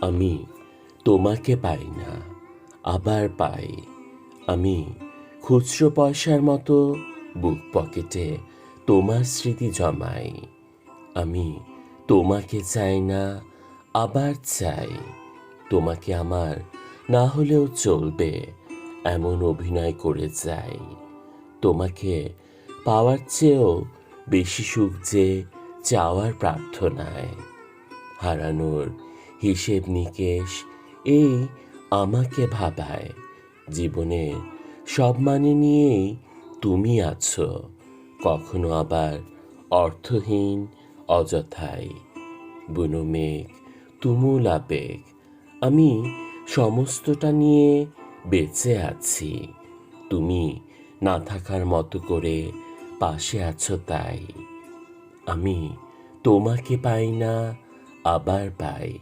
আমি তোমাকে পাই না, আবার পাই। আমি খুচরো পয়সার মতো বুক পকেটে তোমার স্মৃতি জমাই। আমি তোমাকে চাই না, আবার চাই। তোমাকে আমার না হলেও চলবে, এমন অভিনয় করে যাই। তোমাকে পাওয়ার চেয়েও বেশি সুখ যে চাওয়ার প্রার্থনায় হারানোর হিসেব নিকেশ। এই আমাকে ভাবায়। জীবনের সব মানে নিয়েই তুমি আছো। কখনো আবার অর্থহীন, অযথাই। বুনো তুমুল আবেগ। আমি সমস্তটা নিয়ে বেঁচে আছি। তুমি না থাকার মতো করে পাশে আছো তাই। আমি তোমাকে পাই না, আবার পাই।